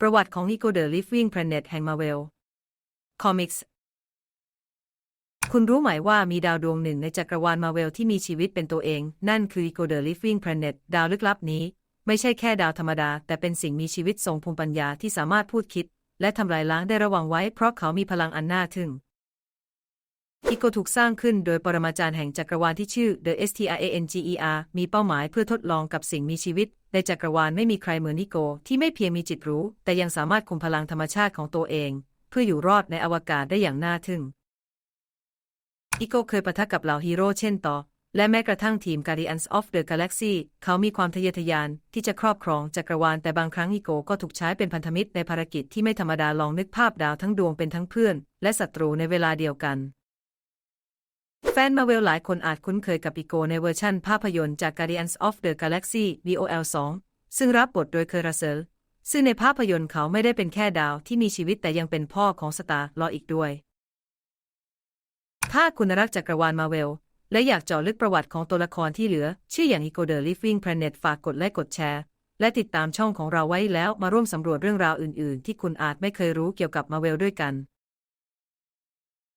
ประวัติของ Nico the Living Planet แห่ง Marvel Comics คุณรู้ไหมว่ามีดาวดวงหนึ่งในจักรวาลมาเวลที่มีชีวิตเป็นตัวเอง นั่นคือ Nico the Living Planet ดาวลึกลับนี้ ไม่ใช่แค่ดาวธรรมดา แต่เป็นสิ่งมีชีวิตทรงภูมิปัญญาที่สามารถพูดคิด และทำลายล้างได้ระวังไว้เพราะเขามีพลังอันน่าทึ่ง อีโกถูกสร้างขึ้นโดยปรมาจารย์แห่งจักรวาลที่ชื่อ The STRANGER มีเป้าหมายเพื่อทดลองกับสิ่งมีชีวิต ในจักรวาลไม่มีใครเหมือนนิโกที่ไม่เพียงมีจิตรู้ แต่ยังสามารถคุมพลังธรรมชาติของตัวเอง เพื่ออยู่รอดในอวกาศได้อย่างน่าทึ่ง อีโกเคยปะทะกับเหล่าฮีโร่เช่นต่อ และแม้กระทั่งทีม Guardians of the Galaxy เขามีความทะเยอทะยานที่จะครอบครองจักรวาลแต่บางครั้งอีโกก็ถูกใช้เป็นพันธมิตรในภารกิจที่ไม่ธรรมดาลองนึกภาพดาวทั้งดวงเป็นทั้งเพื่อน และศัตรูในเวลาเดียวกัน แฟนมาเวลหลายคนอาจคุ้นเคยกับอีโกในเวอร์ชั่นภาพยนตร์จาก Guardians of the Galaxy VOL 2 ซึ่งรับบทโดยเคอร์รเซลซึ่งในภาพยนตร์เขาไม่ได้เป็นแค่ดาวที่มีชีวิตแต่ยังเป็นพ่อของสตาร์ลออีกด้วย ถ้าคุณรักจักรวาลมาเวล และอยากเจาะลึกประวัติของตัวละครที่เหลือ ชื่ออย่าง Eco the Living Planet ฝากกดไลค์กดแชร์ และติดตามช่องของเราไว้แล้วมาร่วมสำรวจเรื่องราวอื่น ๆ ที่คุณอาจไม่เคยรู้เกี่ยวกับมาเวลด้วยกัน